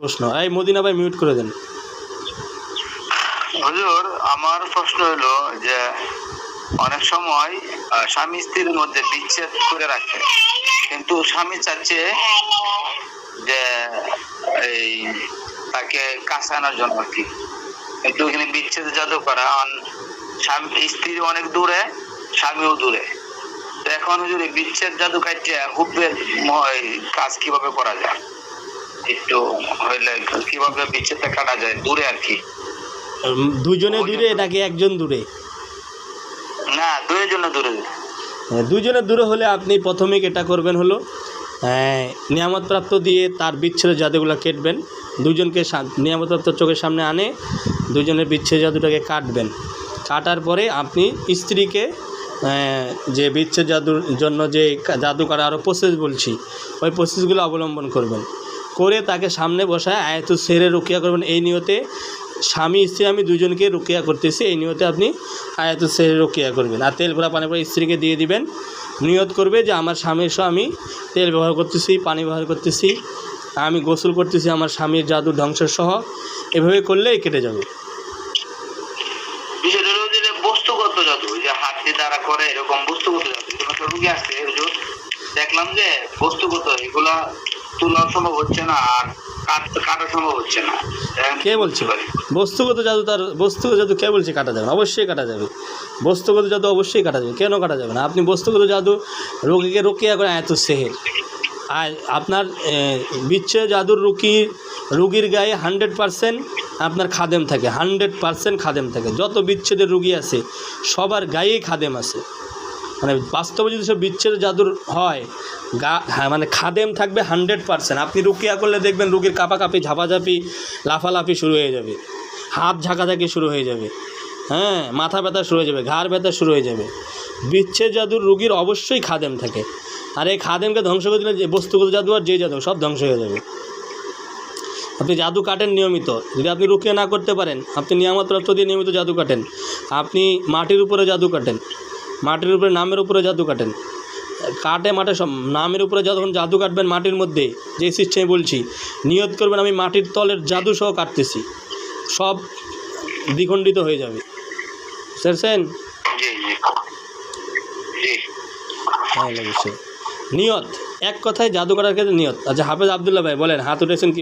প্রশ্ন। এই মদিনা ভাই মিউট করে দেন। হুজুর, আমার প্রশ্ন হলো যে অনেক সময় স্বামী স্ত্রীর মধ্যে বিচ্ছেদ করে রাখে। কিন্তু স্বামী চাচ্ছে যে এই তাকে কাছে জন্য আর কি। কিন্তু এখানে বিচ্ছেদ জাদু করা স্বামী, স্ত্রী অনেক দূরে, স্বামীও দূরে। এখন হুজুর বিচ্ছেদ জাদু কাটিয়ে হুবের কাজ কীভাবে করা যায়? একটু হইলে কীভাবে বিচ্ছেদটা কাটা যায়? দূরে আর কি। দুজনে দূরে নাকি একজন দূরে? না দুই জন্য দূরে। হ্যাঁ, দুজনে দূরে হলে আপনি প্রথমেই এটা করবেন হলো হ্যাঁ, নিয়ামতপ্রাপ্ত দিয়ে তার বিচ্ছেদ জাদুগুলো কেটবেন। দুজনকে নিয়ামতপ্রাপ্ত চোখের সামনে আনে দুজনের বিচ্ছেদ জাদুটাকে কাটবেন। কাটার পরে আপনি স্ত্রীকে আহ, যে বিচ্ছেদ জাদুর জন্য যে জাদু করা আরও প্রসেস বলছি ওই প্রসেসগুলো অবলম্বন করবেন। করে তাকে সামনে বসায় আয়ত সেরে রুকিয়া করবেন এই নিয়তে। স্বামী, স্ত্রী, আমি দুজনকে রুকিয়া করতেছি, এই নিয়তে আপনি আয়াত সেরে রুকিয়া করবেন। আর তেল ভরা পানি পরে স্ত্রীকে দিয়ে দিবেন। নিয়ত করবে যে আমার স্বামীর সহ আমি তেল ব্যবহার করতেছি, পানি ব্যবহার করতেছি, আমি গোসল করতেছি, আমার স্বামীর জাদু ধ্বংস সহ এভাবে করলেই কেটে যাবে। দেখলাম যে বস্তুগত, এগুলা তোলা সম্ভব হচ্ছে না আর কাটা সম্ভব হচ্ছে না। কে বলছে? বস্তুগত জাদু তার বস্তুগত জাদু কে বলছে কাটা যাবে না? অবশ্যই কাটা যাবে। বস্তুগত জাদু অবশ্যই কাটা যাবে। কেন কাটা যাবে না? আপনি বস্তুগত জাদু রোগীকে রোকিয়া করে এত সেহের। আর আপনার বিচ্ছেদ জাদুর রুগী রুগীর গায়ে হান্ড্রেড পারসেন্ট আপনার খাদেম থাকে। হান্ড্রেড পারসেন্ট খাদেম থাকে। যত বিচ্ছেদের রুগী আছে সবার গায়েই খাদেম আছে। মানে বাস্তবে যদি সব বিচ্ছেদ জাদুর হয়, গা হ্যাঁ মানে খাদেম থাকবে হান্ড্রেড পারসেন্ট। আপনি রুকিয়া করলে দেখবেন রুগীর কাঁপাকাঁপি, ঝাপাঝাপি, লাফালাফি শুরু হয়ে যাবে। হাত ঝাঁকাঝাঁকি শুরু হয়ে যাবে। হ্যাঁ মাথা ব্যথা শুরু হয়ে যাবে, ঘাড় ব্যথা শুরু হয়ে যাবে। বিচ্ছেদ জাদুর রুগীর অবশ্যই খাদেম থাকে। আর এই খাদেমকে ধ্বংস করে দিলে যে বস্তুগত জাদু আর যে জাদু, সব ধ্বংস হয়ে যাবে। আপনি জাদু কাটেন নিয়মিত। যদি আপনি রুকিয়া না করতে পারেন, আপনি নিয়ামতপ্রাপ্ত দিয়ে নিয়মিত জাদু কাটেন। আপনি মাটির উপরে জাদু কাটেন। মাটির উপরে নামের উপরে জাদু কাটেন। কাটে মাঠে সব নামের উপরে যখন জাদু কাটবেন মাটির মধ্যে যে সিস্টেমে বলছি নিয়ত করবেন আমি মাটির তলের জাদু সহ কাটতেছি। সব দ্বিখণ্ডিত হয়ে যাবে। হ্যাঁ অবশ্যই। নিয়ত এক কথায় জাদু কাটার ক্ষেত্রে নিয়ত। আচ্ছা হাফেজ আবদুল্লাহ ভাই বলেন হাত উঠেছেন কি